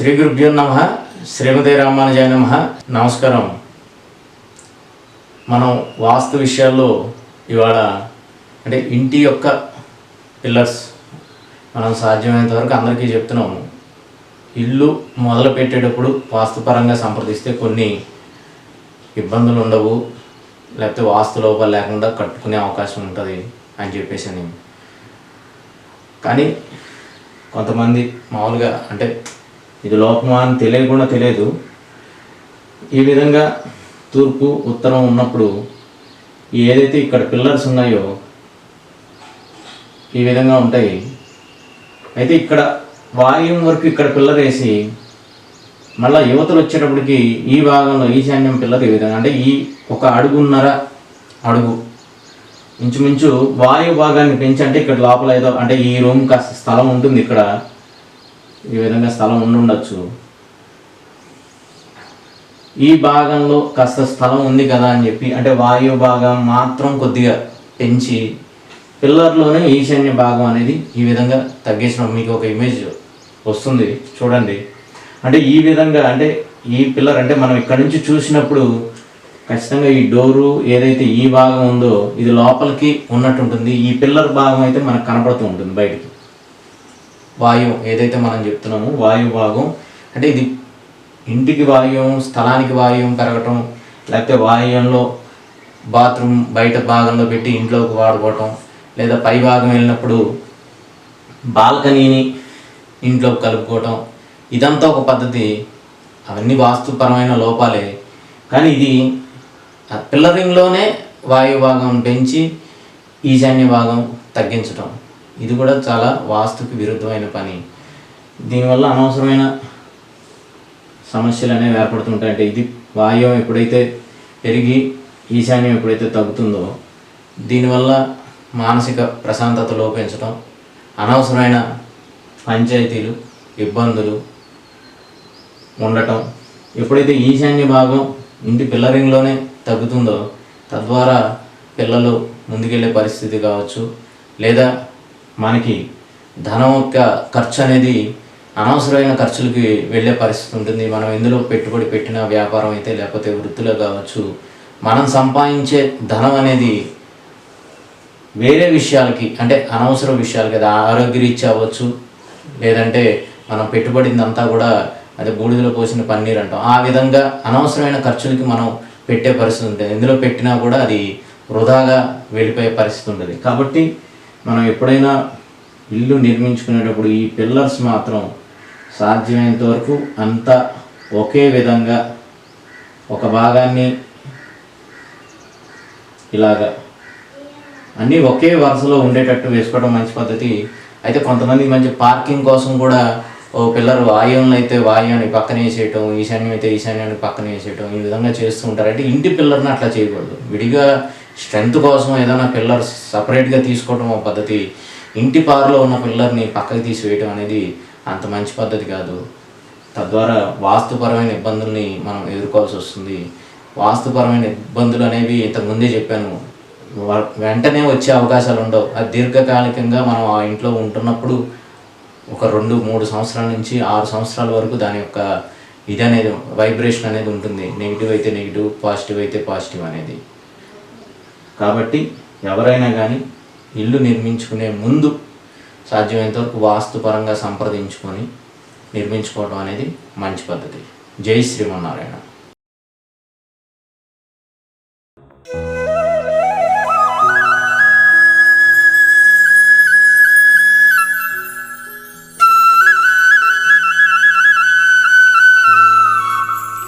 శ్రీ గురుభ్యో నమ శ్రీమతి రామానుజాయ నమ. నమస్కారం. మనం వాస్తు విషయాల్లో ఇవాళ అంటే ఇంటి యొక్క పిల్లర్స్ మనం సాధ్యమైనంత వరకు అందరికీ చెప్తున్నాము. ఇల్లు మొదలు పెట్టేటప్పుడు వాస్తుపరంగా సంప్రదిస్తే కొన్ని ఇబ్బందులు ఉండవు. లేకపోతే వాస్తు లోపాలు లేకుండా కట్టుకునే అవకాశం ఉంటుంది అని చెప్పేసి అని. కానీ కొంతమంది మామూలుగా అంటే ఇది లోపమా అని తెలియకుండా తెలియదు. ఈ విధంగా తూర్పు ఉత్తరం ఉన్నప్పుడు ఏదైతే ఇక్కడ పిల్లర్స్ ఉన్నాయో ఈ విధంగా ఉంటాయి. అయితే ఇక్కడ వాయుం వరకు ఇక్కడ పిల్లర్ వేసి మళ్ళీ యువతలు వచ్చేటప్పటికి ఈ భాగంలో ఈశాన్యం పిల్లర్ ఈ విధంగా అంటే ఈ ఒక అడుగున్నర అడుగు. ఇంచుమించు వాయు భాగాన్ని పెంచి అంటే ఇక్కడ లోపల ఏదో అంటే ఈ రూమ్ కాస్త స్థలం ఉంటుంది ఇక్కడ. ఈ విధంగా స్థలం ఉండుండొచ్చు. ఈ భాగంలో కాస్త స్థలం ఉంది కదా అని చెప్పి అంటే వాయు భాగం మాత్రం కొద్దిగా పెంచి పిల్లర్లోనే ఈశాన్య భాగం అనేది ఈ విధంగా తగ్గించడం మీకు ఒక ఇమేజ్ వస్తుంది. చూడండి. అంటే ఈ విధంగా అంటే ఈ పిల్లర్ అంటే మనం ఇక్కడ నుంచి చూసినప్పుడు ఖచ్చితంగా ఈ డోరు ఏదైతే ఈ భాగం ఉందో ఇది లోపలికి ఉన్నట్టు ఉంటుంది. ఈ పిల్లర్ భాగం అయితే మనకు కనపడుతూ ఉంటుంది బయటికి. వాయువు ఏదైతే మనం చెప్తున్నామో వాయువు భాగం అంటే ఇది ఇంటికి వాయువు స్థలానికి వాయువు పెరగటం లేకపోతే వాయువులో బాత్రూమ్ బయట భాగంలో పెట్టి ఇంట్లోకి వాడుకోవటం లేదా పై భాగం వెళ్ళినప్పుడు బాల్కనీని ఇంట్లోకి కలుపుకోవటం ఇదంతా ఒక పద్ధతి. అవన్నీ వాస్తుపరమైన లోపాలే. కానీ ఇది పిల్లరింగ్లోనే వాయు భాగం పెంచి ఈశాన్య భాగం తగ్గించటం. ఇది కూడా చాలా వాస్తుకి విరుద్ధమైన పని. దీనివల్ల అనవసరమైన సమస్యలు అనేవి ఏర్పడుతుంటాయి. అంటే ఇది వాయువం ఎప్పుడైతే పెరిగి ఈశాన్యం ఎప్పుడైతే తగ్గుతుందో దీనివల్ల మానసిక ప్రశాంతత లోపించడం అనవసరమైన పంచాయతీలు ఇబ్బందులు ఉండటం ఎప్పుడైతే ఈశాన్య భాగం ఇంటి పిల్లరింగ్లోనే తగ్గుతుందో తద్వారా పిల్లలు ముందుకెళ్ళే పరిస్థితి కావచ్చు. లేదా మనకి ధనం యొక్క ఖర్చు అనేది అనవసరమైన ఖర్చులకి వెళ్ళే పరిస్థితి ఉంటుంది. మనం ఎందులో పెట్టుబడి పెట్టిన వ్యాపారం అయితే లేకపోతే వృత్తిలో కావచ్చు. మనం సంపాదించే ధనం అనేది వేరే విషయాలకి అంటే అనవసర విషయాలకి అది ఆరోగ్యరీత్యా అవ్వచ్చు. లేదంటే మనం పెట్టుబడిందంతా కూడా అది బూడిదలో పోసిన పన్నీర్ అంటాం. ఆ విధంగా అనవసరమైన ఖర్చులకి మనం పెట్టే పరిస్థితి ఉంటుంది. ఎందులో పెట్టినా కూడా అది వృధాగా వెళ్ళిపోయే పరిస్థితి ఉంటుంది. కాబట్టి మనం ఎప్పుడైనా ఇల్లు నిర్మించుకునేటప్పుడు ఈ పిల్లర్స్ మాత్రం సాధ్యమైనంత వరకు అంతా ఒకే విధంగా ఒక భాగాన్ని ఇలాగా అన్నీ ఒకే వరుసలో ఉండేటట్టు వేసుకోవడం మంచి పద్ధతి. అయితే కొంతమంది మంచి పార్కింగ్ కోసం కూడా ఓ పిల్లర్ వాయువులను అయితే వాయువుని పక్కన వేసేయటం ఈశాన్యం అయితే ఈశాన్యాన్ని పక్కన వేసేయటం ఈ విధంగా చేస్తూ ఉంటారు. అంటే ఇంటి పిల్లర్ని అట్లా చేయకూడదు. విడిగా స్ట్రెంగ్త్ కోసం ఏదైనా పిల్లర్ సపరేట్గా తీసుకోవడం ఒక పద్ధతి. ఇంటి పారులో ఉన్న పిల్లర్ని పక్కకి తీసివేయటం అనేది అంత మంచి పద్ధతి కాదు. తద్వారా వాస్తుపరమైన ఇబ్బందుల్ని మనం ఎదుర్కోవాల్సి వస్తుంది. వాస్తుపరమైన ఇబ్బందులు అనేవి ఇంతకు ముందే చెప్పాను. వెంటనే వచ్చే అవకాశాలు ఉండవు. అది దీర్ఘకాలికంగా మనం ఆ ఇంట్లో ఉంటున్నప్పుడు ఒక రెండు మూడు సంవత్సరాల నుంచి ఆరు సంవత్సరాల వరకు దాని యొక్క ఇది అనేది వైబ్రేషన్ అనేది ఉంటుంది. నెగిటివ్ అయితే నెగిటివ్ పాజిటివ్ అయితే పాజిటివ్ అనేది. కాబట్టి ఎవరైనా కానీ ఇల్లు నిర్మించుకునే ముందు సాధ్యమైనంత వరకు వాస్తుపరంగా సంప్రదించుకొని నిర్మించుకోవడం అనేది మంచి పద్ధతి. జై శ్రీమన్నారాయణ.